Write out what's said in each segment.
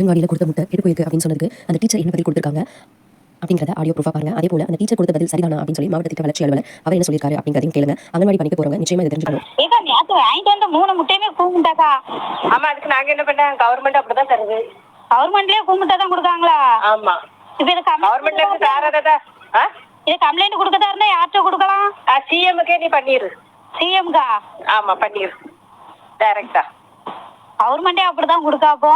அங்கன்வாடியில் கொடுத்த முட்டை கெட்டு போயிருக்கு அப்படின்னு சொன்னதுக்கு அந்த டீச்சர் என்ன பதில் கொடுத்துருக்காங்க அப்படிங்கிறத ஆடியோ ப்ரூஃபா பாருங்க. அதே போல அந்த டீச்சர் கொடுத்த பதில் சரிதானா அப்படின்னு சொல்லி மாவட்ட திட்ட வளர்ச்சி அலுவலர் அவர் என்ன சொல்லியிருக்காரு அப்படிங்கிறதையும் கேளுங்க. அங்கன்வாடி பணிக்கு போறவங்க நிச்சயமா இதை தெரிஞ்சுக்கணும். ஏக்கா நேத்து வாங்கிட்டு வந்த மூணு முட்டையுமே கூமுட்டாக்கா? ஆமா அதுக்கு நாங்க என்ன பண்ண? கவர்மெண்ட் அப்படிதான் தருது. கவர்மெண்ட்லயே கூமுட்டை தான் கொடுக்காங்களா? ஆமா. இப்ப இது கவர்மெண்ட்ல இருந்து ஏதாவது இது கம்ப்ளைண்ட் கொடுக்கதா இருந்தா யார்கிட்ட கொடுக்கலாம்? சிஎம்முக்கே நீ பண்ணிரு. சிஎம்கா ஆமா பண்ணிரு. டைரக்டா கவர்மெண்டே அப்படிதான் கொடுக்காப்போ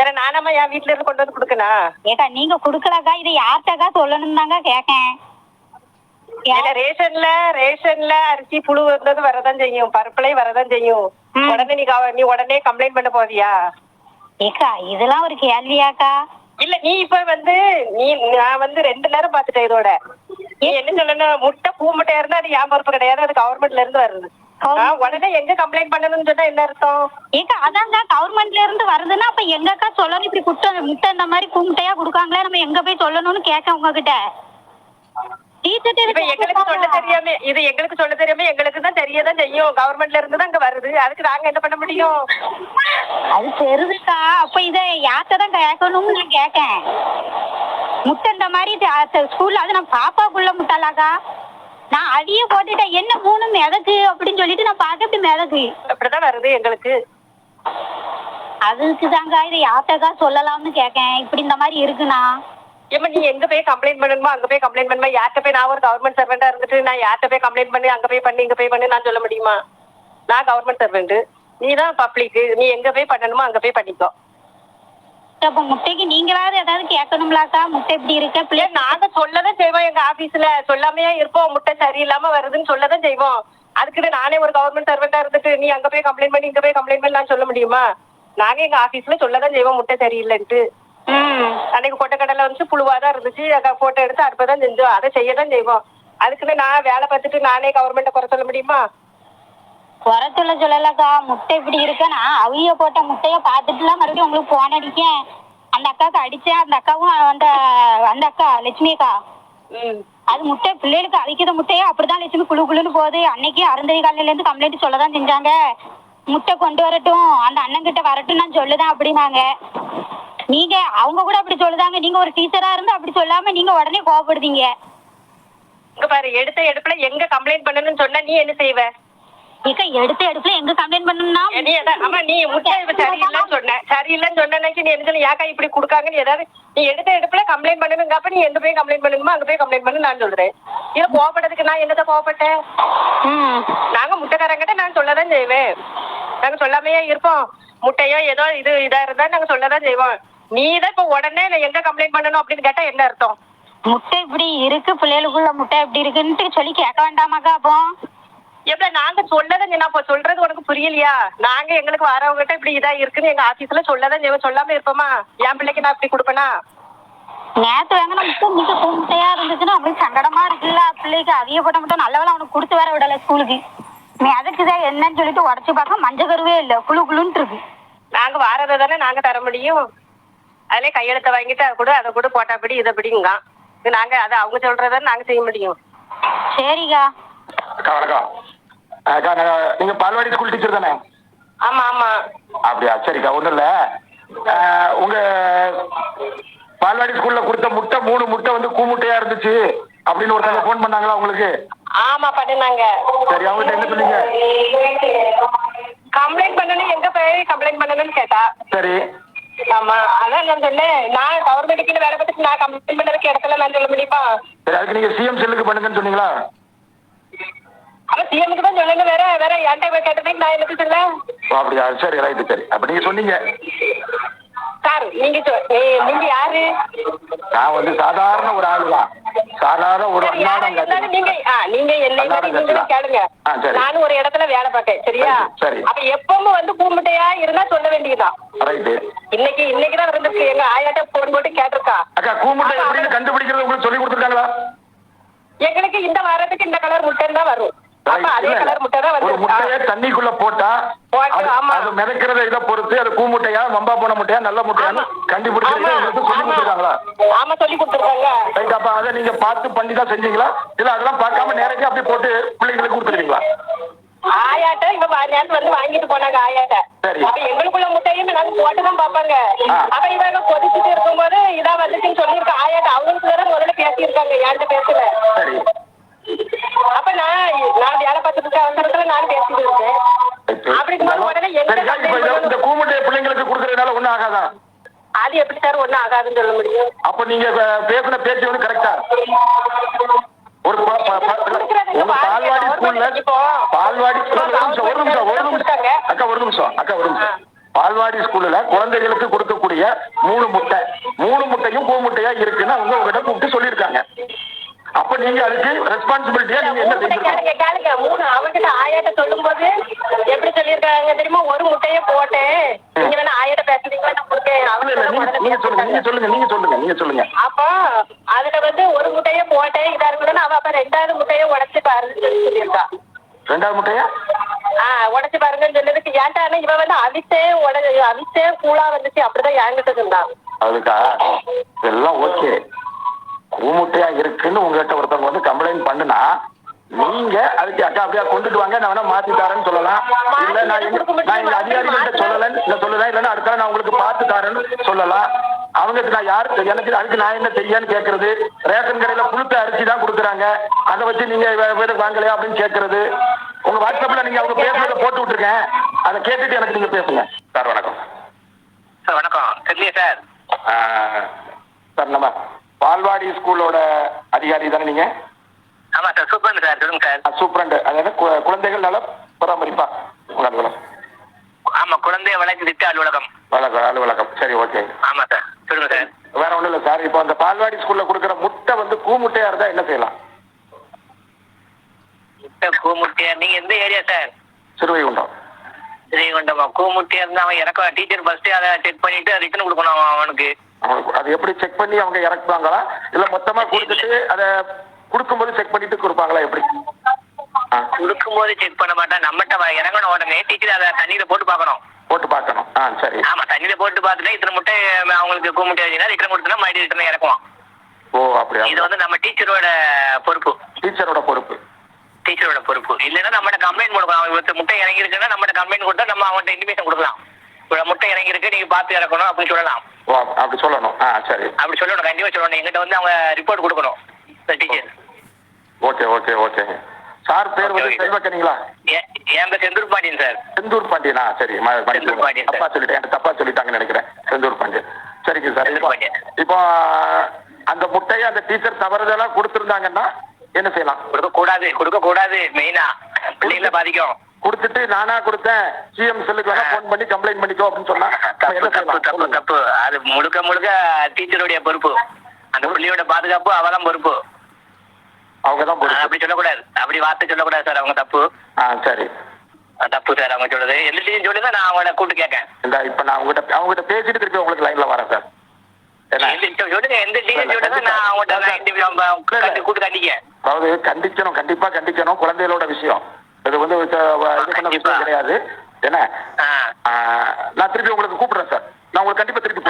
சரி நானாமா என் வீட்ல இருந்து கொண்டு வந்து கொடுக்கணும் ஏக்கா நீங்க கொடுக்கலக்கா? இது யார்கிட்டக்கா சொல்லணும் தாங்க கேக்கேன் ரேஷன்ல ரேஷன்ல அரிசி புழு வந்தது வரதான் செய்யும். பருப்புலையும் வரதான் செய்யும். உடனே நீ நீ உடனே கம்ப்ளைண்ட் பண்ண போவியா ஏக்கா இதெல்லாம் ஒரு கேள்வியாக்கா. இல்ல நீ இப்ப வந்து நீ நான் வந்து ரெண்டு நேரம் பாத்துட்டேன் இதோட. நீ என்ன சொல்லணும்? முட்டை பூ முட்டையா இருந்தா அது என் பொறுப்பு கிடையாது. அது கவர்மெண்ட்ல இருந்து வருது உடனே எங்க கம்ப்ளைண்ட் பண்ணணும்னு சொன்னா என்ன அர்த்தம்? ஏக்கா அதாங்க கவர்மெண்ட்ல இருந்து வருதுன்னா அப்ப எங்கக்கா சொல்லணும்? இப்படி குட்டை முட்டை இந்த மாதிரி கூமுட்டையா கொடுக்காங்களே? நம்ம எங்க போய் சொல்லணும்னு கேட்க உங்ககிட்ட? எங்களுக்கு சொல்ல தெரியாம இது எங்களுக்கு சொல்ல தெரியாம எங்களுக்கு தான் தெரியதான் செய்யும். கவர்மெண்ட்ல இருந்து தான் அங்க வருது. அதுக்கு நாங்க என்ன பண்ண முடியும்? அது தெரியுதுக்கா அப்ப இத யார்கிட்ட தான் கேட்கணும்னு நான் கேட்கேன் முட்டை இந்த மாதிரி ஸ்கூல்ல அது நான் பாப்பாக்குள்ள முட்டாளாக்கா? நான் அதையே போட்டுட்டேன். என்ன மூணு மிதக்கு அப்படின்னு சொல்லிட்டு நான் பார்க்க மிதக்கு. அப்படிதான் வருது எங்களுக்கு. அதுக்கு தாங்க இதை யார்கிட்டக்கா சொல்லலாம்னு கேட்கேன் இப்படி இந்த மாதிரி இருக்குண்ணா. ஏமா நீ எங்க போய் கம்ப்ளைண்ட் பண்ணணுமோ அங்க போய் கம்ப்ளைண்ட் பண்ணுமா? யார்கிட்ட போய் நான் ஒரு கவர்மெண்ட் சர்வெண்டா இருந்துட்டு நான் யார்கிட்ட போய் கம்ப்ளைண்ட் பண்ணி அங்க போய் பண்ணி இங்க போய் பண்ணி நான் சொல்ல முடியுமா? நான் கவர்மெண்ட் சர்வெண்ட் நீ தான் பப்ளிக் நீ எங்க போய் பண்ணணுமோ அங்க போய் பண்ணிக்கோ. அப்ப முட்டைக்கு நீங்களாவது ஏதாவது கேட்கணும்லாக்கா? முட்டை இப்படி இருக்க பிள்ளை நாங்க சொல்லதான் எங்க ஆபீஸ்ல சொல்லாமையா இருப்போம் முட்டை சரியில்லாம வருதுன்னு சொல்லதான் செய்வோம். அதுக்குன்னு நானே ஒரு கவர்மெண்ட் சர்வெண்டா இருந்துட்டு நீ அங்க போய் கம்ப்ளைண்ட் பண்ணி இங்க போய் கம்ப்ளைண்ட் பண்ணி நான் சொல்ல முடியுமா? நாங்க எங்க ஆபீஸ்ல சொல்லதான் செய்வோம் முட்டை சரியில்லைன்ட்டு. அன்னைக்கு கொட்டக்கடலை வந்து புழுவாதான் இருந்துச்சு போட்டோ எடுத்து அடுப்பதான் செஞ்சோம் அதை செய்யதான் செய்வோம். அதுக்குன்னு நான் வேலை பார்த்துட்டு நானே கவர்மெண்ட்டை குறை சொல்ல முடியுமா? குறை சொல்ல சொல்லலக்கா முட்டை இப்படி இருக்க நான் அவிய போட்ட முட்டைய பார்த்துட்டுலாம் மறுபடியும் உங்களுக்கு போன் அடிக்கேன் அந்த அக்காவுக்கு அடிச்சேன் அந்த அக்காவும் அந்த அந்த அக்கா லட்சுமி அக்கா. அது முட்டை பிள்ளைகளுக்கு அவிக்கிற முட்டையே அப்படிதான் லட்சுமி குழு குழுன்னு போகுது. அன்னைக்கு அருந்ததி காலையில இருந்து கம்ப்ளைண்ட் சொல்லதான் செஞ்சாங்க. முட்டை கொண்டு வரட்டும் அந்த அண்ணன் கிட்ட வரட்டும் நான் சொல்லுதேன் அப்படின்னாங்க. நீங்க அவங்க கூட அப்படி சொல்லுதாங்க. நீங்க ஒரு டீச்சரா இருந்து அப்படி சொல்லாம நீங்க உடனே கோவப்படுதீங்க. இங்க பாரு எடுத்த எடுப்புல எங்க கம்ப்ளைண்ட் பண்ணணும்னு சொன்னா நீ என்ன செய்வ? இக்க எடுத்த எடுப்புல எங்க கம்ப்ளைண்ட் பண்ணணும்னா நீ ஆமா நீ முட்டை சரியில்லைன்னு சொன்ன சரியில்லைன்னு சொன்னேன்னு நீ என்ன ஏக்கா இப்படி கொடுக்காங்கன்னு ஏதாவது நீ எடுத்த எடுப்புல கம்ப்ளைண்ட் பண்ணுங்க அப்ப நீ எங்க போய் கம்ப்ளைண்ட் பண்ணணுமோ அங்க போய் கம்ப்ளைண்ட் பண்ணு நான் சொல்றேன். இது கோவப்பட்டதுக்கு நான் என்னத்த கோவப்பட்டேன்? நாங்க முட்டைக்காரங்கிட்ட நான் சொல்லதான் செய்வேன். நாங்க சொல்லாமையே இருப்போம். முட்டையோ ஏதோ இது இதா இருந்தா நாங்க சொல்லதான் செய்வோம். நீ தான் இப்ப உடனே நான் எங்க கம்ப்ளைண்ட் பண்ணணும் அப்படின்னு கேட்டா என்ன அர்த்தம்? முட்டை இப்படி இருக்கு பிள்ளைகளுக்குள்ள முட்டை இப்படி இருக்குன்ட்டு சொல்லி கேட்க வேண்டாமாக்கா அப்போ? எப்ப நாங்க சொல்லதான் நான் இப்ப சொல்றது உனக்கு புரியலையா? நாங்க எங்களுக்கு வரவங்ககிட்ட இப்படி இதா இருக்குன்னு எங்க ஆபீஸ்ல சொல்லதான் செய்வோம் சொல்லாம இருப்போமா? என் பிள்ளைக்கு நான் இப்படி கொடுப்பேனா? நேத்து வாங்கின முட்டை மிக முட்டையா இருந்துச்சுன்னா அவனுக்கு சங்கடமா இருக்குல்ல. பிள்ளைக்கு அதிக போட்ட முட்டை நல்லவேளை அவனுக்கு கொடுத்து வர விடல ஸ்கூலுக்கு. நீ அதுக்குதான் என்னன்னு சொல்லிட்டு உடச்சு பார்க்க மஞ்சள் கருவே இல்ல. குழு குழுன்ட்டு இருக்கு. நாங்க வாரதை தானே நாங்க தர முடியும்? அதுலயே கையெழுத்த வாங்கிட்டு அதை கூட அதை கூட போட்டாப்படி இதை பிடிங்க நாங்க அதை அவங்க சொல்றதை நாங்க செய்ய முடியும். சரிக்கா அக்கா வணக்கம் அக்கா நான் நீங்க பால்வாடி ஸ்கூல் டீச்சர் தானே? ஆமா ஆமா. அப்படியா? சரிக்கா ஒன்றும் இல்லை. உங்க பால்வாடி ஸ்கூல்ல கொடுத்த முட்டை மூணு முட்டை வந்து கூமுட்டையா இருந்துச்சு அப்படின்னு ஒருத்தங்க ஃபோன் பண்ணாங்களா உங்களுக்கு? ஆமா பண்ணுனாங்க. சரி அவங்ககிட்ட என்ன சொன்னீங்க? கம்ப்ளைண்ட் பண்ணணும் எங்க போய் கம்ப்ளைண்ட் பண்ணணும்னு கேட்டா. சரி. ஆமா அதான் நான் சொன்னேன். நான் கவர்மெண்ட்டுக்கு வேலை பார்த்துட்டு நான் கம்ப்ளைண்ட் பண்ணதுக்கு இடத்துல நான் சொல்ல முடியுமா? சரி அதுக்கு நீங்க சிஎம் செல்லுக்கு பண்ணுங்கன்னு சொன்னீங்களா? அவன் சிஎம்க்கு தான் சொல்லணும். வேற வேற என்கிட்ட போய் கேட்டதுக்கு நான் எனக்கு சொல்ல? அப்படியா? சரி ரைட்டு சரி. அப்ப நீங்க சொன்னீங்க. சார் நீங்க யாரு? நான் வந்து சாதாரண ஒரு ஆளு தான் சாதாரண ஒரு நீங்க நீங்க என்னை கேளுங்க. நானும் ஒரு இடத்துல வேலை பார்க்கேன் சரியா? சரி. அப்ப எப்பவும் வந்து கூமுட்டையா இருந்தா சொல்ல வேண்டியதுதான். இன்னைக்கு இன்னைக்கு தான் இருந்திருக்கு எங்க ஆயாட்ட போன் போட்டு கேட்டிருக்கா. அக்கா கூமுட்டை எப்படின்னு கண்டுபிடிக்கிறது உங்களுக்கு சொல்லி கொடுத்துருக்காங்களா? எங்களுக்கு இந்த வாரத்துக்கு இந்த கலர் முட்டை தான் வரும். ஒரு முட்டையை தண்ணிக்குள்ள போட்டா அது- மிதக்கிறத இதை பொறுத்து அது கூமுட்டையா மம்பா போன முட்டையா நல்ல முட்டையான்னு உங்களுக்கு சொல்லி கொடுத்துருக்காங்களா? ஆமா சொல்லி கொடுத்துருக்காங்க. ரைட் அப்ப அதை நீங்க பார்த்து பண்ணி தான் செஞ்சீங்களா? இல்ல அதெல்லாம் பார்க்காம நேரடியா அப்படியே போட்டு பிள்ளைங்களுக்கு கொடுத்துருவீங்களா? ஆயாட்ட இவ நேத்து வந்து வாங்கிட்டு போனாங்க ஆயாட்ட. அப்ப எங்களுக்குள்ள முட்டையும் நாங்க போட்டுதான் பாப்பாங்க. அப்ப இவங்க கொதிச்சுட்டு இருக்கும்போது இதா வந்துச்சுன்னு சொல்லியிருக்க ஆயாட்ட அவங்களுக்கு முதல்ல பேசியிருக்காங்க ஏன்ட்ட பேசல. சரி. அப்ப நான் நான் வேலை பார்த்துட்டு இருக்க அவசரத்துல நான் பேசிட்டு இருக்கேன் அப்படி இருக்கும்போது உடனே எங்க சரிக்கா இப்ப இதை இந்த பிள்ளைங்களுக்கு கொடுக்கறதுனால ஒண்ணும் ஆகாதா? அது எப்படி சார் ஒண்ணும் ஆகாதுன்னு சொல்ல முடியும்? அப்ப நீங்க பேசின பேச்சு வந்து கரெக்டா ஒரு பால்வாடி ஸ்கூல்ல பால்வாடி நிமிஷம் ஒரு நிமிஷம் ஒரு நிமிஷம். அக்கா ஒரு நிமிஷம் அக்கா ஒரு நிமிஷம். பால்வாடி ஸ்கூல்ல குழந்தைகளுக்கு கொடுக்கக்கூடிய மூணு முட்டை மூணு முட்டையும் பூ முட்டையா இருக்குன்னு அவங்க உங்ககிட்ட கூப்பிட்டு சொல்லியிருக்காங்க. அப்ப நீங்க அதுக்கு ரெஸ்பான்சிபிலிட்டியா நீங்க என்ன செஞ்சிருக்கீங்க கேளுங்க மூணு அவங்கிட்ட ஆயாட்ட சொல்லும் போது எப்படி சொல்லியிருக்காங்க தெரியுமா? ஒரு முட்டையை போட்டேன். நீங்க வேணா ஆயாட்ட பேசுறீங்களா நான் கொடுத்தேன் நீங்க- சொல்லுங்க நீங்க சொல்லுங்க நீங்க சொல்லுங்க நீங்க சொல்லுங்க. அப்போ அதுல வந்து ஒரு முட்டையை போட்டேன். இதா இருக்குன்னு அவ அப்ப ரெண்டாவது முட்டையை உடைச்சு பாருன்னு சொல்லி சொல்லியிருக்கா. ரெண்டாவது முட்டையா? ஆஹ் உடைச்சு பாருங்கன்னு சொன்னதுக்கு ஏன்டா இவ வந்து அவிச்சே உட அவிச்சே கூழா வந்துச்சு அப்படிதான் என்கிட்ட சொன்னான் அதுக்கா? இதெல்லாம் ஓகே. கூமுட்டையா இருக்குன்னு உங்ககிட்ட ஒருத்தவங்க வந்து கம்ப்ளைண்ட் பண்ணுனா நீங்க அதுக்கு அக்கா அப்படியே கொண்டுட்டு வாங்க நான் வேணா மாத்தி தரேன்னு சொல்லலாம். இல்ல நான் நான் எங்க அதிகாரிகள்ட்ட சொல்லலன்னு இல்ல சொல்லலாம் இல்லன்னா அடுத்த நான் உங்களுக்கு பார்த்து தரேன்னு சொல்லலாம். அவங்களுக்கு நான் யாரு எனக்கு அதுக்கு நான் என்ன செய்யன்னு கேக்குறது? ரேஷன் கடையில புழுத்த அரிசி தான் கொடுக்குறாங்க. அதை வச்சு நீங்க வே- வேற வாங்கலையா அப்படின்னு கேக்குறது? உங்க வாட்ஸ்அப்ல நீங்க அவங்க பேசுறத போட்டு விட்டுருக்கேன். அதை கேட்டுட்டு எனக்கு நீங்க பேசுங்க. சார் வணக்கம். சார் வணக்கம். தெரியலையே சார். சார் நம்ம பால்வாடி ஸ்கூலோட அதிகாரி தானே நீங்க? ஆமா சார் சூப்பர் சார் சொல்லுங்க சார். சூப்பரண்ட் அதாவது கு- குழந்தைகள் நல பராமரிப்பா? உங்க அலுவலகம். ஆமா குழந்தை வளர்ச்சி திட்ட அலுவலகம். வணக்கம் அலுவலகம். சரி ஓகே. ஆமா சார் சொல்லுங்க சார். வேற ஒண்ணும் இல்ல சார். இப்போ அந்த பால்வாடி ஸ்கூல்ல கொடுக்குற முட்டை வந்து கூமுட்டையா இருந்தா என்ன செய்யலாம்? முட்டை கூமுட்டியா நீங்க எந்த ஏரியா சார்? சிறுவைகுண்டம். ஸ்ரீகுண்டமா கூமுட்டியா இருந்தா அவன் இறக்க டீச்சர் ஃபர்ஸ்ட் அதை செக் பண்ணிட்டு ரிட்டர்ன் கொடுக்கணும் அவன் அவனுக்கு. அது எப்படி செக் பண்ணி அவங்க இறக்குவாங்களா? இல்ல மொத்தமா கொடுத்துட்டு அதை கொடுக்கும்போது செக் பண்ணிட்டு கொடுப்பாங்களா எப்படி? ஆ, கொடுக்கும்போது செக் பண்ண மாட்டான் நம்மகிட்ட இறங்கணும் உடனே. டீச்சர் அதை தண்ணியில போட்டு பார்க்கணும். போட்டு பார்க்கணும். ஆ சரி. ஆமா தண்ணியில போட்டு பார்த்துட்டு இத்தனை முட்டை அவங்களுக்கு கூமுட்டை ஆச்சுன்னா ரிட்டர்ன் கொடுத்தனா மறுபடியும் ரிட்டர்ன் இறக்குவான். ஓ அப்படியா? இது வந்து நம்ம டீச்சரோட பொறுப்பு. டீச்சரோட பொறுப்பு. டீச்சரோட பொறுப்பு. இல்லைன்னா நம்மகிட்ட கம்ப்ளைண்ட் கொடுக்கலாம் இவத்து முட்டை இறங்கி இருக்குன்னா நம்மகிட்ட கம்ப்ளைண்ட் கொடுத்தா நம்ம அவன்கிட்ட இன்டிமேஷன் கொடுக்கலாம். இவ்வளவு முட்டை இறங்கி இருக்கு நீங்க பார்த்து இறக்கணும் அப்படின்னு சொல்லலாம். ஓ அப்- அப்படி சொல்லணும். ஆ சரி. அப்படி சொல்லணும் கண்டிப்பா சொல்லணும். எங்கிட்ட வந்து அவங்க ரிப்போர்ட் கொடுக்கணும். Teacher okay okay okay. Sir பேர் வந்து. செல்வக்கனிங்களா என் பேர் செந்தூர் பாண்டியன் சார். செந்தூர் பாண்டியனா சரி. செந்தூர் பாண்டியன். தப்பா சொல்லிட்டேன். தப்பா சொல்லிட்டாங்கன்னு நினைக்கிறேன். செந்தூர் பாண்டியன் சரிங்க சார். இப்போ அந்த முட்டையை அந்த டீச்சர் தவறுதலா கொடுத்துருந்தாங்கன்னா என்ன செய்யலாம்? கொடுக்க கூடாது கொடுக்க கூடாது மெயினா பிள்ளைங்கள பாதிக்கும். கொடுத்துட்டு நானா கொடுத்தேன். சிஎம் செல்லுக்கு வேணா ஃபோன் பண்ணி கம்ப்ளைண்ட் பண்ணிக்கோ அப்படின்னு சொன்னா தப்பு தப்பு அது முழுக்க முழுக்க டீச்சருடைய பொறுப்பு. அந்த பிள்ளையோட பாதுகாப்பு அவதான் பொறுப்பு. அவங்க தான் ஆஹ் பொறுப்பு அப்படி சொல்லக்கூடாது. அப்படி வார்த்தை சொல்லக்கூடாது சார் அவங்க தப்பு. ஆ சரி. தப்பு சார் அவங்க சொல்றது. எந்த டீச்சர் சொல்லுங்க நான் அவங்கள கூப்பிட்டு கேட்கேன் இந்த இப்ப நான் உங்ககிட்ட அவங்ககிட்ட பேசிட்டு திருப்பி உங்களுக்கு லைன்ல வரேன் சார். அதாவது கண்டிக்கணும் கண்டிப்பா கண்டிக்கணும். குழந்தைகளோட விஷயம். இது வந்து இது பண்ண. விஷயம் கிடையாது. என்ன? நான் திருப்பி உங்களுக்கு கூப்பிடுறேன் சார். நான் உங்களுக்கு கண்டிப்பா திருப்பி.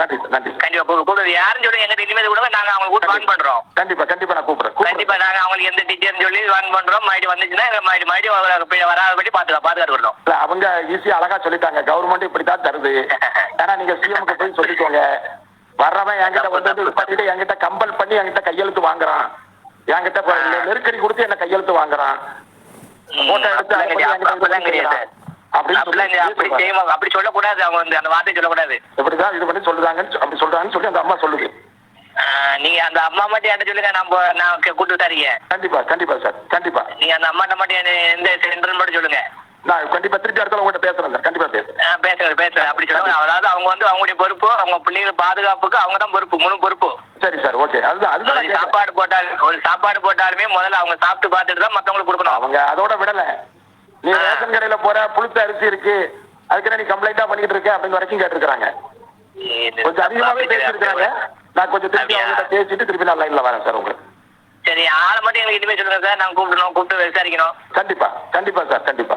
நன்றி சார் நன்றி கண்டிப்பா கூப்பிடு கூப்பிடு யாருன்னு சொல்லி எங்க இனிமேல் கூட நாங்க அவங்க கூட்டு வான் பண்றோம். கண்டிப்பா கண்டிப்பா நான் கூப்பிடுறேன். கண்டிப்பா. நாங்க அவங்களுக்கு எந்த டீச்சர்னு சொல்லி வான் பண்றோம். மறுபடியும் வந்துச்சுன்னா மறுபடியும் மறுபடியும் வராதபடி பாத்துக்கலாம் பாதுகாத்து விடணும். இல்ல, அவங்க ஈஸியா அழகா சொல்லிட்டாங்க. கவர்மெண்ட் இப்படித்தான் தருது. ஏன்னா நீங்க சிஎம்க்கு போய் சொல்லிக்கோங்க. வர்றவன் என்கிட்ட வந்து பண்ணிட்டு என்கிட்ட கம்பல் பண்ணி என்கிட்ட கையெழுத்து வாங்குறான். என்கிட்ட. நெருக்கடி கொடுத்து என்ன கையெழுத்து வாங்குறான். போட்டோ எடுத்து அப்படிலாம் கிடையாது. அப்படி சொல்லக்கூடாது. அவங்க வந்து அந்த வார்த்தை சொல்லக்கூடாது. இப்படிதான் இது பண்ணி சொல்றாங்கன்னு சொ- அப்படி சொல்றாங்கன்னு சொல்லி அந்த அம்மா சொல்லுது. நீங்க அந்த அம்மா மட்டும் என்கிட்ட சொல்லுங்க. போ- நான் கூட்டு விசாரிக்க கண்டிப்பா கண்டிப்பா சார். கண்டிப்பா. நீங்க அந்த அம்மாட்ட மட்டும் என்ன- எந்த சென்டர் மட்டும் சொல்லுங்க. நான் கண்டிப்பா திருப்பி அடுத்த உங்கள்கிட்ட பேசுறேன் சார். கண்டிப்பா பேசுறேன். பேசுறேன் பேசுறேன் அப்படி சொல்லுங்க. அதாவது அவங்க வந்து அவங்களுடைய பொறுப்பு அவங்க பிள்ளைகள் பாதுகாப்புக்கு அவங்க தான் பொறுப்பு முழு பொறுப்பு. சரி சார் ஓகே. அதுதான் அதுதான். சாப்பாடு போட்டால் ஒரு சாப்பாடு போட்டாலுமே முதல்ல அவங்க சாப்பிட்டு பார்த்துட்டு தான் மத்தவங்களுக்கு கொடுக்கணும். அவங்க அதோட விடல. நீ. ரேஷன் கடையில போற புழுத்த அரிசி இருக்கு. அதுக்கு நீ கம்ப்ளைண்டா பண்ணிட்டு இருக்க அப்படின்னு வரைக்கும் கேட்டிருக்காங்க கொஞ்சம் அதிகமாவே அப்படி பேசியிருக்காங்க நான் கொஞ்சம் திருப்பி? அவங்ககிட்ட பேசிட்டு திருப்பி நான் லைன்ல வரேன் சார் உங்களுக்கு. சரி ஆளை மட்டும் எங்களுக்கு இனிமே சொல்லுங்க சார். நாங்க கூப்பிடணும் கூப்பிட்டு விசாரிக்கணும். கண்டிப்பா கண்டிப்பா சார் கண்டிப்பா.